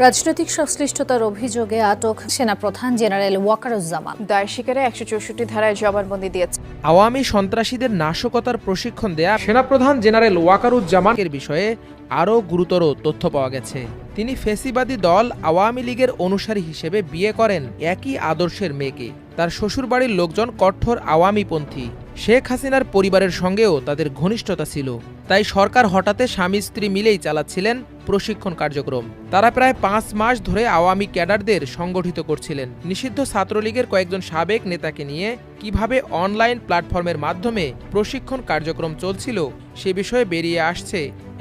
রাজনৈতিক সংশ্লিষ্টতার অভিযোগে আটক সেনাপ্রধান জেনারেল ওয়াকারুজ্জামান। দায় স্বীকারে একশো চৌষট্টি ধারায় জবানবন্দি দিয়েছে। আওয়ামী সন্ত্রাসীদের নাশকতার প্রশিক্ষণ দেয়া সেনাপ্রধান জেনারেল ওয়াকারুজ্জামানের বিষয়ে আরও গুরুতর তথ্য পাওয়া গেছে। তিনি ফেসিবাদী দল আওয়ামী লীগের অনুসারী হিসেবে বিয়ে করেন একই আদর্শের মেয়েকে। তার শ্বশুরবাড়ির লোকজন কঠোর আওয়ামীপন্থী। শেখ হাসিনার পরিবারের সঙ্গেও তাদের ঘনিষ্ঠতা ছিল। তাই সরকার হঠাতে স্বামী স্ত্রী মিলেই চালাচ্ছিলেন প্রশিক্ষণ কার্যক্রম। তারা প্রায় পাঁচ মাস ধরে আওয়ামী ক্যাডারদের সংগঠিত করছিলেন। নিষিদ্ধ ছাত্রলীগের কয়েকজন সাবেক নেতাকে নিয়ে কীভাবে অনলাইন প্ল্যাটফর্মের মাধ্যমে প্রশিক্ষণ কার্যক্রম চলছিল সে বিষয়ে বেরিয়ে আসছে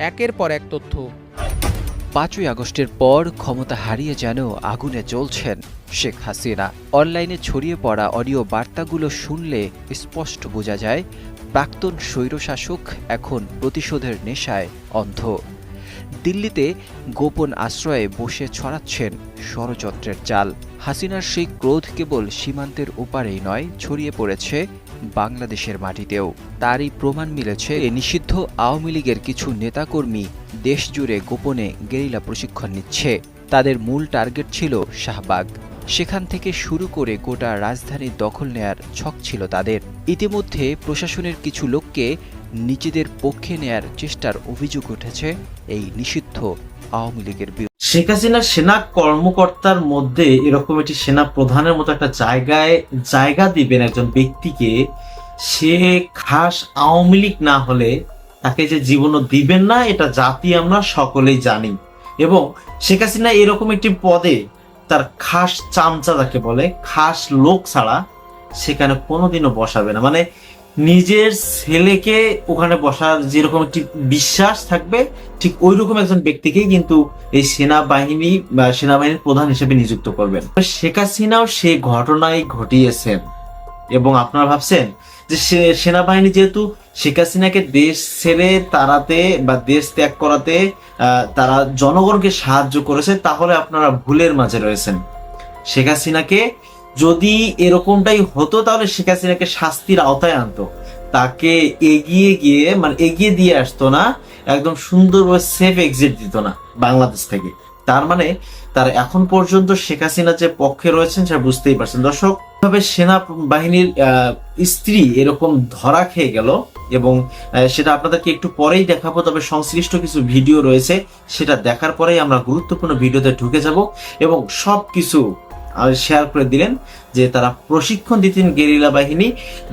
একের পর এক তথ্য। পাঁচই আগস্টের পর ক্ষমতা হারিয়ে যেন আগুনে জ্বলছেন শেখ হাসিনা। অনলাইনে ছড়িয়ে পড়া অডিও বার্তাগুলো শুনলে স্পষ্ট বোঝা যায়, প্রাক্তন স্বৈরশাসক এখন প্রতিশোধের নেশায় অন্ধ। দিল্লিতে গোপন আশ্রয়ে বসে ছড়াচ্ছেন ষড়যন্ত্রের চাল। হাসিনার সেই ক্রোধ কেবল সীমান্তের ওপারেই নয়, ছড়িয়ে পড়েছে বাংলাদেশের মাটিতেও। তারই প্রমাণ মিলেছে এ নিষিদ্ধ আওয়ামী লীগের কিছু নেতাকর্মী দেশজুড়ে গোপনে গেরিলা প্রশিক্ষণ নিচ্ছে। তাদের মূল টার্গেট ছিল শাহবাগ। সেখান থেকে শুরু করে গোটা রাজধানী দখল নেয়ার ছক ছিল তাদের। ইতিমধ্যে প্রশাসনের কিছু লোককে নিজেদের পক্ষে নেয়ার চেষ্টার অভিযোগ উঠেছে এই নিষিদ্ধ আওয়ামী লীগের বিরুদ্ধে শেখ হাসিনা সেনা কর্মকর্তার মধ্যে এরকম একটি সেনা প্রধানের মতো একটা জায়গায় জায়গা দিবেন একজন ব্যক্তিকে, সে খাস আওয়ামী লীগ না হলে তাকে যে জীবনও দিবেন না, এটা জাতি আমরা সকলেই জানি। এবং শেখ হাসিনা এরকম একটি পদে তার খাস চামচা যাকে বলে, খাস লোক ছাড়া সেখানে কোনোদিনও বসাবে না। মানে নিজের ছেলেকে ওখানে বসার যেরকম একটি বিশ্বাস থাকবে, ঠিক ওই রকম একজন ব্যক্তিকেই কিন্তু এই সেনাবাহিনী বা সেনাবাহিনীর প্রধান হিসেবে নিযুক্ত করবেন। শেখ হাসিনাও সে ঘটনাই ঘটিয়েছেন। এবং আপনারা ভাবছেন যে সেনাবাহিনী যেহেতু শেখ হাসিনাকে দেশ ছেড়ে তাড়াতে বা দেশ ত্যাগ করাতে তারা জনগণকে সাহায্য করেছে, তাহলে আপনারা ভুলের মাঝে রয়েছেন। শেখ হাসিনাকে যদি এরকমটাই হতো, তাহলে শেখ হাসিনাকে শাস্তির আওতায় আনতো। তাকে এগিয়ে গিয়ে মানে এগিয়ে দিয়ে আসতো না, একদম সুন্দরভাবে সেফ এক্সিট দিত না বাংলাদেশ থেকে। তার মানে তার এখন পর্যন্ত শেখ হাসিনা যে পক্ষে রয়েছেন সেটা বুঝতেই পারছেন। দর্শক কীভাবে সেনা বাহিনীর স্ত্রী এরকম ধরা খেয়ে গেল এবং সেটা আপনাদেরকে একটু পরেই দেখাবো, তবে সংশ্লিষ্ট কিছু ভিডিও রয়েছে, সেটা দেখার পরেই আমরা গুরুত্বপূর্ণ ভিডিওতে ঢুকে যাব এবং সব কিছু শেয়ার করে দিলেন যে তারা প্রশিক্ষণ দিতেন গেরিলা বাহিনী,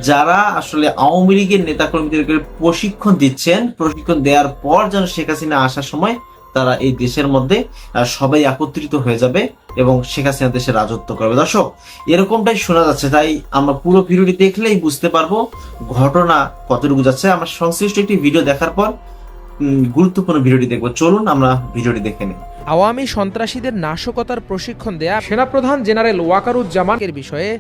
যারা আসলে আওয়ামী লীগের নেতাকর্মীদেরকে প্রশিক্ষণ দিচ্ছেন। প্রশিক্ষণ দেওয়ার পর যেন শেখ হাসিনা আসার সময় তারা এই দেশের মধ্যে সবাই একত্রিত হয়ে যাবে এবং শেখ হাসিনা দেশে রাজত্ব করবে। দর্শক, এরকমটাই শোনা যাচ্ছে, তাই আমরা পুরো ভিডিওটি দেখলেই বুঝতে পারব ঘটনা কতটুকু যাচ্ছে। আমরা সংশ্লিষ্ট একটি ভিডিও দেখার পর গুরুত্বপূর্ণ ভিডিওটি দেখব। চলুন আমরা ভিডিওটি দেখে নিই। আওয়ামী সন্ত্রাসীদের নাশকতার প্রশিক্ষণ দেয়া সেনাপ্রধান জেনারেল ওয়াকারুজ্জামানের বিষয়ে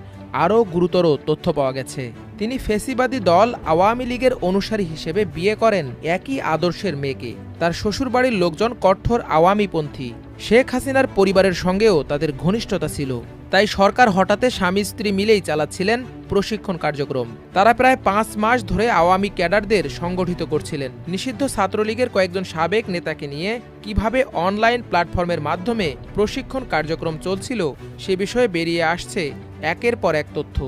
আরও গুরুতর তথ্য পাওয়া গেছে। তিনি ফেসিবাদী দল আওয়ামী লীগের অনুসারী হিসেবে বিয়ে করেন একই আদর্শের মেয়েকে। তার শ্বশুরবাড়ির লোকজন কঠোর আওয়ামীপন্থী। শেখ হাসিনার পরিবারের সঙ্গেও তাদের ঘনিষ্ঠতা ছিল। তাই সরকার হঠাতে স্বামী স্ত্রী মিলেই চালাচ্ছিলেন প্রশিক্ষণ কার্যক্রম। তারা প্রায় পাঁচ মাস ধরে আওয়ামী ক্যাডারদের সংগঠিত করছিলেন। নিষিদ্ধ ছাত্রলীগের কয়েকজন সাবেক নেতাকে নিয়ে কীভাবে অনলাইন প্ল্যাটফর্মের মাধ্যমে প্রশিক্ষণ কার্যক্রম চলছিল সে বিষয়ে বেরিয়ে আসছে একের পর এক তথ্য।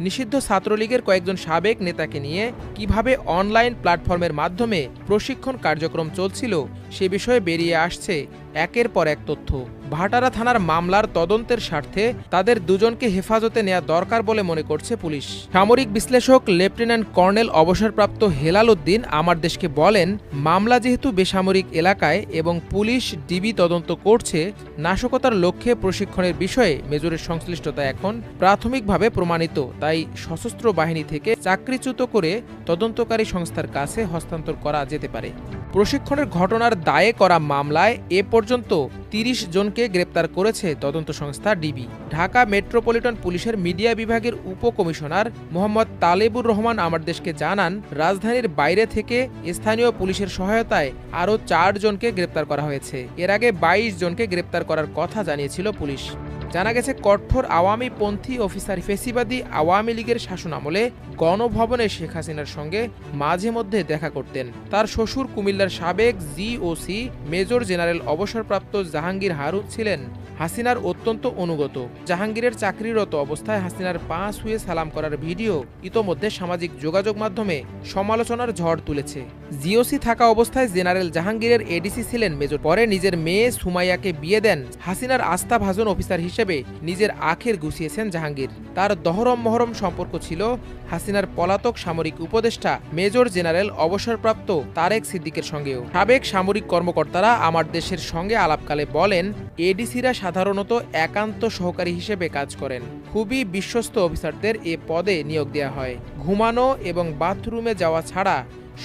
নিষিদ্ধ ছাত্রলীগের কয়েকজন সাবেক নেতাকে নিয়ে কীভাবে অনলাইন প্ল্যাটফর্মের মাধ্যমে প্রশিক্ষণ কার্যক্রম চলছিল সে বিষয়ে বেরিয়ে আসছে একের পর এক তথ্য। ভাটারা থানার মামলার তদন্তের স্বার্থে তাদের দুজনকে হেফাজতে নেওয়া দরকার বলে মনে করছে পুলিশ। সামরিক বিশ্লেষক লেফটেন্যান্ট কর্নেল অবসরপ্রাপ্ত হেলাল উদ্দিন আমার দেশকে বলেন, মামলা যেহেতু বেসামরিক এলাকায় এবং পুলিশ ডিবি তদন্ত করছে, নাশকতার লক্ষ্যে প্রশিক্ষণের বিষয়ে মেজরের সংশ্লিষ্টতা এখন প্রাথমিকভাবে প্রমাণিত। তাই সশস্ত্র বাহিনী থেকে চাকরিচ্যুত করে তদন্তকারী সংস্থার কাছে হস্তান্তর করা যেতে পারে। প্রশিক্ষণের ঘটনার দায়ে করা মামলায় এ পর্যন্ত তিরিশ জনকে গ্রেপ্তার করেছে তদন্ত সংস্থা ডিবি। ঢাকা মেট্রোপলিটন পুলিশের মিডিয়া বিভাগের উপকমিশনার মোহাম্মদ তালেবুর রহমান আমার দেশকে জানান, রাজধানীর বাইরে থেকে স্থানীয় পুলিশের সহায়তায় আরও চার জনকে গ্রেপ্তার করা হয়েছে। এর আগে বাইশ জনকে গ্রেপ্তার করার কথা জানিয়েছিল পুলিশ। জানা গেছে, কঠোর আওয়ামী পন্থী অফিসার ফেসিবাদী আওয়ামী লীগের শাসন আমলে গণভবনে শেখ হাসিনার সঙ্গে মাঝে মধ্যে দেখা করতেন। তার শ্বশুর কুমিল্লার সাবেক জিওসি মেজর জেনারেল অবসরপ্রাপ্ত জাহাঙ্গীর হারুদ ছিলেন। হাসিনার অত্যন্ত অনুগত। জাহাঙ্গীরের চাকরিরত অবস্থায় হাসিনার পা শুয়ে সালাম করার ভিডিও ইতোমধ্যে সামাজিক যোগাযোগ মাধ্যমে সমালোচনার ঝড় তুলেছে। জিওসি থাকা অবস্থায় জেনারেল জাহাঙ্গীরের এডিসি ছিলেন মেজর। পরে নিজের মেয়ে সুমাইয়াকে বিয়ে দেন হাসিনার আস্থা ভাজন অফিসার হিসেবে নিজের আখের গুছিয়েছেন জাহাঙ্গীর। তার দহরম মহরম সম্পর্ক ছিল হাসিনার পলাতক সামরিক উপদেষ্টা মেজর জেনারেল অবসরপ্রাপ্ত তারেক সিদ্দিকের সঙ্গেও। সাবেক সামরিক কর্মকর্তারা আমার দেশের সঙ্গে আলাপকালে বলেন, এডিসিরা সাধারণত একান্ত সহকারী হিসেবে কাজ করেন। খুবই বিশ্বস্ত অফিসারদের এ পদে নিয়োগ দেওয়া হয়। ঘুমানো এবং বাথরুমে যাওয়া ছাড়া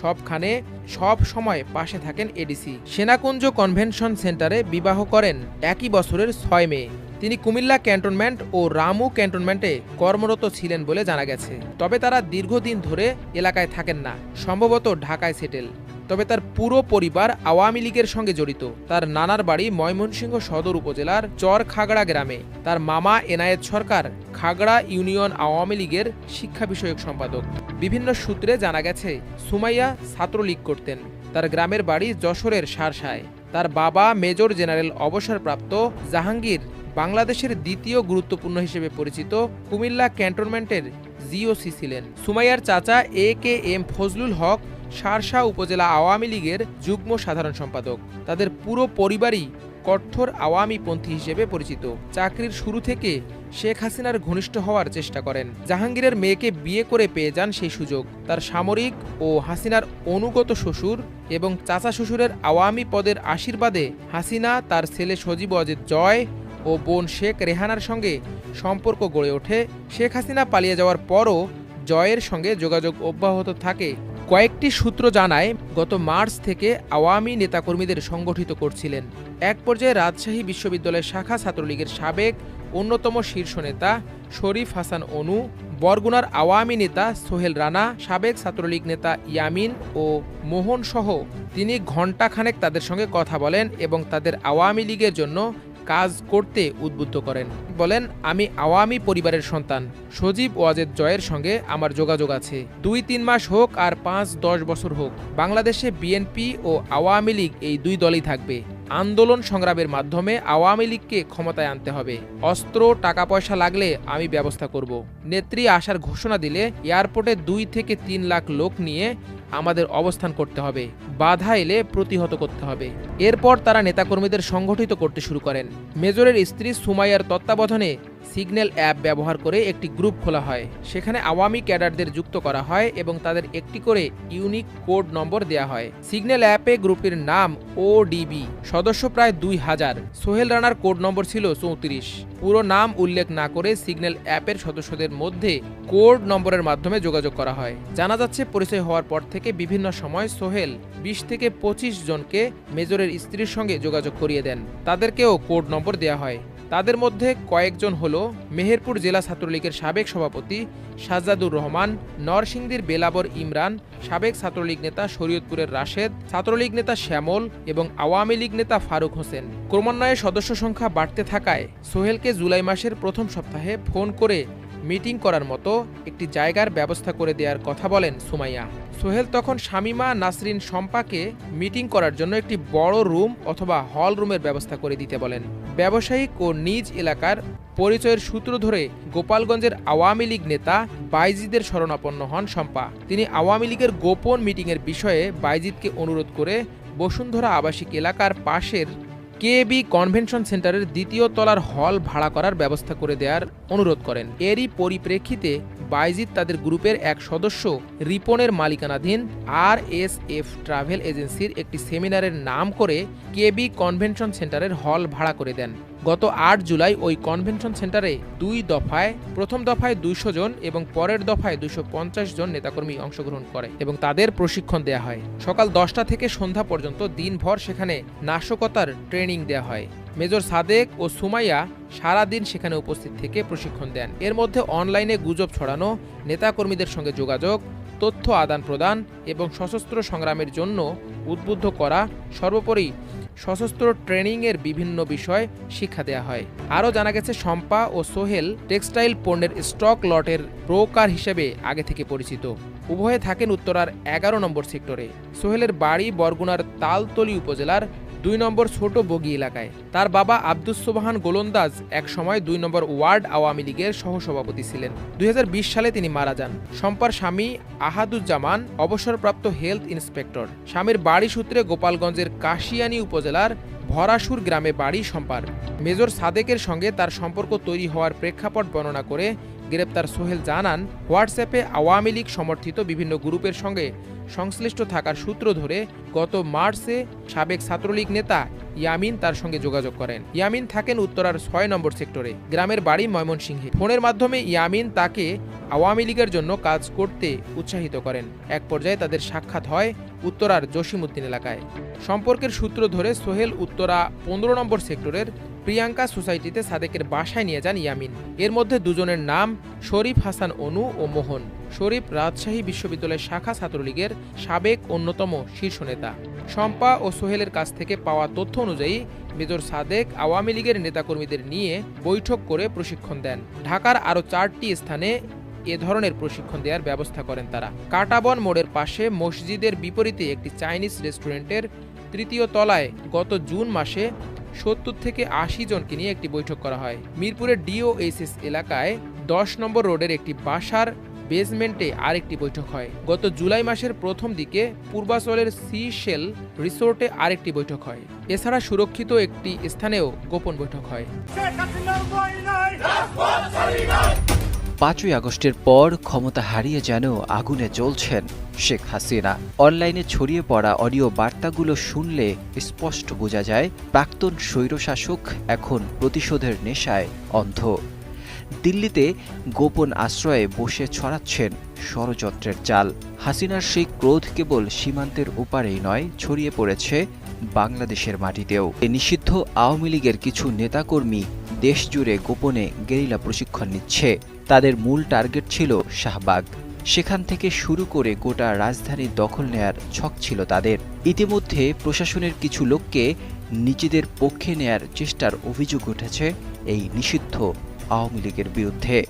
সবখানে সব সময় পাশে থাকেন এডিসি। সেনাকুঞ্জ কনভেনশন সেন্টারে বিবাহ করেন একই বছরের ছয় মে। তিনি কুমিল্লা ক্যান্টনমেন্ট ও রামু ক্যান্টনমেন্টে কর্মরত ছিলেন বলে জানা গেছে। তবে তারা দীর্ঘদিন ধরে এলাকায় থাকেন না। সম্ভবত ঢাকায় সেটেল। তবে তার পুরো পরিবার আওয়ামী লীগের সঙ্গে জড়িত। তার নানার বাড়ি ময়মনসিংহ সদর উপজেলার চর খাগড়া গ্রামে। তার মামা এনায়েত সরকার খাগড়া ইউনিয়ন আওয়ামী লীগের শিক্ষা বিষয়ক সম্পাদক। বিভিন্ন সূত্রে জানা গেছে, সুমাইয়া ছাত্রলীগ করতেন। তার গ্রামের বাড়ি যশোরের সারসায়। তার বাবা মেজর জেনারেল অবসরপ্রাপ্ত জাহাঙ্গীর বাংলাদেশের দ্বিতীয় গুরুত্বপূর্ণ হিসেবে পরিচিত কুমিল্লা ক্যান্টনমেন্টের জিওসি ছিলেন। সুমাইয়ার চাচা এ কে এম ফজলুল হক সারসা উপজেলা আওয়ামী লীগের যুগ্ম সাধারণ সম্পাদক। তাদের পুরো পরিবারই কঠোর আওয়ামী পন্থী হিসেবে পরিচিত। চাকরির শুরু থেকে শেখ হাসিনার ঘনিষ্ঠ হওয়ার চেষ্টা করেন। জাহাঙ্গীরের মেয়েকে বিয়ে করে পেয়ে যান সেই সুযোগ। তার সামরিক ও হাসিনার অনুগত শ্বশুর এবং চাচা শ্বশুরের আওয়ামী পদের আশীর্বাদে হাসিনা তার ছেলে সজীব অজিত জয় ও বোন শেখ রেহানার সঙ্গে সম্পর্ক গড়ে ওঠে। শেখ হাসিনা পালিয়ে যাওয়ার পরও জয়ের সঙ্গে যোগাযোগ অব্যাহত থাকে কয়েকটি সূত্র জানায়, গত মার্চ থেকে আওয়ামী নেতাকর্মীদের সংগঠিত করছিলেন। এক পর্যায়ে রাজশাহী বিশ্ববিদ্যালয়ের শাখা ছাত্রলীগের সাবেক অন্যতম শীর্ষ নেতা শরীফ হাসান অনু, বরগুনার আওয়ামী নেতা সোহেল রানা, সাবেক ছাত্রলীগ নেতা ইয়ামিন ও মোহন সহ তিনি ঘণ্টাখানেক তাদের সঙ্গে কথা বলেন এবং তাদের আওয়ামী লীগের জন্য কাজ করতে উদ্বুদ্ধ করেন। বলেন, আমি আওয়ামী পরিবারের সন্তান। সজীব ওয়াজেদ জয়ের সঙ্গে আমার যোগাযোগ আছে। দুই তিন মাস হোক আর পাঁচ দশ বছর হোক, বাংলাদেশে বিএনপি ও আওয়ামী লীগ এই দুই দলই থাকবে। আন্দোলন সংগ্রামের মাধ্যমে আওয়ামী লীগকে ক্ষমতায় আনতে হবে। অস্ত্র টাকা পয়সা লাগলে আমি ব্যবস্থা করব। নেত্রী আসার ঘোষণা দিলে এয়ারপোর্টে দুই থেকে তিন লাখ লোক নিয়ে আমাদের অবস্থান করতে হবে। বাধা এলে প্রতিহত করতে হবে। এরপর তারা নেতাকর্মীদের সংগঠিত করতে শুরু করেন। মেজরের স্ত্রী সুমাইয়ার তত্ত্বাবধানে সিগন্যাল অ্যাপ ব্যবহার করে একটি গ্রুপ খোলা হয়। সেখানে আওয়ামী ক্যাডারদের যুক্ত করা হয় এবং তাদের একটি করে ইউনিক কোড নম্বর দেওয়া হয়। সিগন্যাল অ্যাপে গ্রুপটির নাম ওডিবি সদস্য প্রায় দুই হাজার। সোহেল রানার কোড নম্বর ছিল চৌত্রিশ। পুরো নাম উল্লেখ না করে সিগন্যাল অ্যাপের সদস্যদের মধ্যে কোড নম্বরের মাধ্যমে যোগাযোগ করা হয়। জানা যাচ্ছে, পরিচয় হওয়ার পর থেকে বিভিন্ন সময় সোহেল বিশ থেকে পঁচিশ জনকে মেজরের স্ত্রীর সঙ্গে যোগাযোগ করিয়ে দেন। তাদেরকেও কোড নম্বর দেওয়া হয়। তাদের মধ্যে কয়েকজন হল মেহেরপুর জেলা ছাত্রলীগের সাবেক সভাপতি সাজ্জাদুর রহমান, নরসিংদীর বেলাবর ইমরান, সাবেক ছাত্রলীগ নেতা শরীয়তপুরের রাশেদ, ছাত্রলীগ নেতা শ্যামল এবং আওয়ামী লীগ নেতা ফারুক হোসেন। ক্রমান্বয়ে সদস্য সংখ্যা বাড়তে থাকায় সোহেলকে জুলাই মাসের প্রথম সপ্তাহে ফোন করে মিটিং করার মতো একটি জায়গার ব্যবস্থা করে দেওয়ার কথা বলেন সুমাইয়া। সোহেল তখন শামিমা নাসরিন শম্পাকে মিটিং করার জন্য একটি বড় রুম অথবা হল রুমের ব্যবস্থা করে দিতে বলেন। ব্যবসায়িক ও নিজ এলাকার পরিচয়ের সূত্র ধরে গোপালগঞ্জের আওয়ামী লীগ নেতা বাইজিদের শরণাপন্ন হন শম্পা। তিনি আওয়ামী লীগের গোপন মিটিংয়ের বিষয়ে বাইজিদকে অনুরোধ করে বসুন্ধরা আবাসিক এলাকার পাশের কেবি কনভেনশন সেন্টারের দ্বিতীয় তলার হল ভাড়া করার ব্যবস্থা করে দেওয়ার অনুরোধ করেন। এরই পরিপ্রেক্ষিতে বাইজিৎ তাদের গ্রুপের এক সদস্য, রিপনের মালিকানাধীন আর এস এফ ট্রাভেল এজেন্সির একটি সেমিনারের নাম করে কেবি কনভেনশন সেন্টারের হল ভাড়া করে দেন। গত আট জুলাই ওই কনভেনশন সেন্টারে দুই দফায়, প্রথম দফায় দুইশো জন এবং পরের দফায় দুইশো পঞ্চাশ জন নেতাকর্মী অংশগ্রহণ করে এবং তাদের প্রশিক্ষণ দেয়া হয়। সকাল দশটা থেকে সন্ধ্যা পর্যন্ত দিনভর সেখানে নাশকতার ট্রেনিং দেয়া হয়। মেজর সাদেক ও সুমাইয়া সারাদিন সেখানে উপস্থিত থেকে প্রশিক্ষণ দেন। এর মধ্যে অনলাইনে গুজব ছড়ানো, নেতাকর্মীদের সঙ্গে যোগাযোগ, তথ্য আদান প্রদান এবং সশস্ত্র সংগ্রামের জন্য উদ্বুদ্ধ করা, সর্বোপরি সশস্ত্র ট্রেনিংয়ের বিভিন্ন বিষয় শিক্ষা দেওয়া হয়। আরও জানা গেছে, শম্পা ও সোহেল টেক্সটাইল পণ্যের স্টক লটের ব্রোকার হিসেবে আগে থেকে পরিচিত। উভয়ে থাকেন উত্তরার এগারো নম্বর সেক্টরে। সোহেলের বাড়ি বরগুনার তালতলি উপজেলার দুই নম্বর ছোট বগি এলাকায়। তার বাবা আব্দুস সোবাহান গোলন্দাজ এক সময় দুই নম্বর ওয়ার্ড আওয়ামী লীগের সহসভাপতি ছিলেন। দুই সালে তিনি মারা যান। সম্পার স্বামী আহাদুজ্জামান, অবসরপ্রাপ্ত হেলথ ইন্সপেক্টর। স্বামীর বাড়ি সূত্রে গোপালগঞ্জের কাশিয়ানী উপজেলার ভরাসুর গ্রামে বাড়ি সম্পার। মেজর সাদেকের সঙ্গে তার সম্পর্ক তৈরি হওয়ার প্রেক্ষাপট বর্ণনা করে গ্রেপ্তার সোহেল জানান, হোয়াটসঅ্যাপে আওয়ামী লীগ সমর্থিত বিভিন্ন গ্রুপের সঙ্গে সংশ্লিষ্ট থাকার সূত্র ধরে গত মার্চে সাবেক ছাত্রলীগ নেতা ইয়ামিন তার সঙ্গে যোগাযোগ করেন। ইয়ামিন থাকেন উত্তরার ছয় নম্বর সেক্টরে, গ্রামের বাড়ি ময়মনসিংহে ফোনের মাধ্যমে ইয়ামিন তাকে আওয়ামী লীগের জন্য কাজ করতে উৎসাহিত করেন। এক পর্যায়ে তাদের সাক্ষাৎ হয় উত্তরার জসিমউদ্দিন এলাকায়। সম্পর্কের সূত্র ধরে সোহেল উত্তরা পনেরো নম্বর সেক্টরের প্রিয়াঙ্কা সোসাইটিতে সাদেকের বাসায় নিয়ে যান ইয়ামিন। এর মধ্যে দুজনের নাম শরীফ হাসান অনু ও মোহন। শরীফ রাজশাহী বিশ্ববিদ্যালয়ের শাখা ছাত্রলীগের সাবেক অন্যতম শীর্ষ নেতা। শম্পা ও সোহেলের কাছ থেকে পাওয়া তথ্য অনুযায়ী, মেজর সাদেক আওয়ামী লীগের নেতাকর্মীদের নিয়ে বৈঠক করে প্রশিক্ষণ দেন। ঢাকার আরও চারটি স্থানে এ ধরনের প্রশিক্ষণ দেওয়ার ব্যবস্থা করেন তারা। কাটাবন মোড়ের পাশে মসজিদের বিপরীতে একটি চাইনিজ রেস্টুরেন্টের তৃতীয় তলায় গত জুন মাসে সত্তর থেকে আশি জনকে নিয়ে একটি বৈঠক করা হয়। মিরপুরের ডিওএইচএস এলাকায় দশ নম্বর রোডের একটি বাসার বেসমেন্টে আরেকটি বৈঠক হয়। গত জুলাই মাসের প্রথম দিকে পূর্বাচলের সি শেল রিসোর্টে আরেকটি বৈঠক হয়। এছাড়া সুরক্ষিত একটি স্থানেও গোপন বৈঠক হয়। পাঁচই আগস্টের পর ক্ষমতা হারিয়ে যেন আগুনে জ্বলছেন শেখ হাসিনা। অনলাইনে ছড়িয়ে পড়া অডিও বার্তাগুলো শুনলে স্পষ্ট বোঝা যায়, প্রাক্তন স্বৈরশাসক এখন প্রতিশোধের নেশায় অন্ধ। দিল্লিতে গোপন আশ্রয়ে বসে ছড়াচ্ছেন ষড়যন্ত্রের চাল। হাসিনার সেই ক্রোধ কেবল সীমান্তের ওপারেই নয়, ছড়িয়ে পড়েছে বাংলাদেশের মাটিতেও। এ নিষিদ্ধ আওয়ামী লীগের কিছু নেতাকর্মী দেশজুড়ে গোপনে গেরিলা প্রশিক্ষণ নিচ্ছে। তাদের মূল টার্গেট ছিল শাহবাগ। সেখান থেকে শুরু করে গোটা রাজধানী দখল নেয়ার ছক ছিল তাদের। ইতিমধ্যে প্রশাসনের কিছু লোককে নিজেদের পক্ষে নেয়ার চেষ্টার অভিযোগ উঠেছে এই নিষিদ্ধ আওয়ামী লীগের বিরুদ্ধে।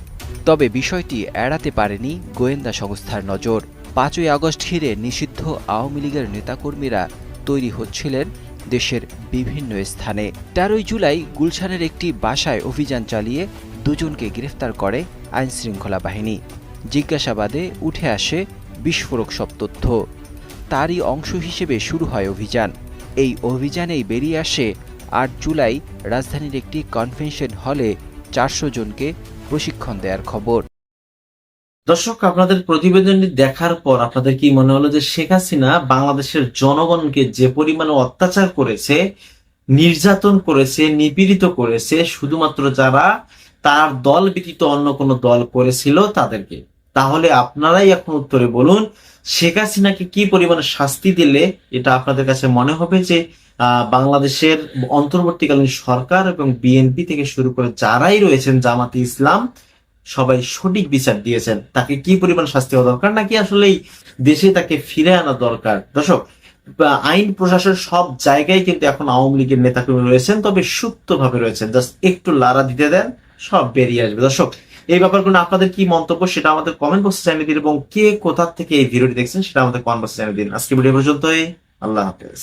তবে বিষয়টি এড়াতে পারেনি গোয়েন্দা সংস্থার নজর। পাঁচই আগস্ট ঘিরে নিষিদ্ধ আওয়ামী লীগের নেতাকর্মীরা তৈরি হচ্ছিলেন দেশের বিভিন্ন স্থানে। তেরোই জুলাই গুলশানের একটি বাসায় অভিযান চালিয়ে দুজনকে গ্রেফতার করে আইনশৃঙ্খলা বাহিনী। জিজ্ঞাসাবাদে উঠে আসে বিস্ফোরক সব তথ্য। তারই অংশ হিসেবে শুরু হয় অভিযান। এই অভিযানেই বেরিয়ে আসে আট জুলাই রাজধানীর একটি কনভেনশন হলে চারশো জনকে প্রশিক্ষণ দেওয়ার খবর। দর্শক, আপনাদের প্রতিবেদনটি দেখার পর আপনাদের কি মনে হলো যে শেখ হাসিনা বাংলাদেশের জনগণকে যে পরিমাণে অত্যাচার করেছে, নির্যাতন করেছে, নিপীড়িত করেছে, শুধুমাত্র যারা তার দল ব্যতীত অন্য কোনো দল করেছিল তাদেরকে। তাহলে আপনারাই এখন উত্তরে বলুন, শেখ হাসিনাকে কি পরিমাণে শাস্তি দিলে এটা আপনাদের কাছে মনে হবে যে বাংলাদেশের অন্তর্বর্তীকালীন সরকার এবং বিএনপি থেকে শুরু করে যারাই রয়েছেন জামাতে ইসলাম, সবাই সঠিক বিচার দিয়েছেন। তাকে কি পরিমাণ শাস্তি হওয়া দরকার নাকি আসলেই দেশে তাকে ফিরে আনা দরকার? দর্শক আইন প্রশাসন সব জায়গায় কিন্তু এখন আওয়ামী লীগের নেতাকর্মী রয়েছেন, তবে সুপ্তভাবে রয়েছেন। জাস্ট একটু লারা দিতে দেন। সব বেরিয়ে আসবে। দর্শক, এই ব্যাপারগুলো আপনাদের কি মন্তব্য সেটা আমাদের কমেন্ট বক্সে জানিয়ে দিন এবং কে কোথা থেকে এই ভিডিওটি দেখছেন সেটা আমাদের কমেন্ট বক্সে জানিয়ে দিন। আজকে ভিডিও পর্যন্তই, আল্লাহ হাফেজ।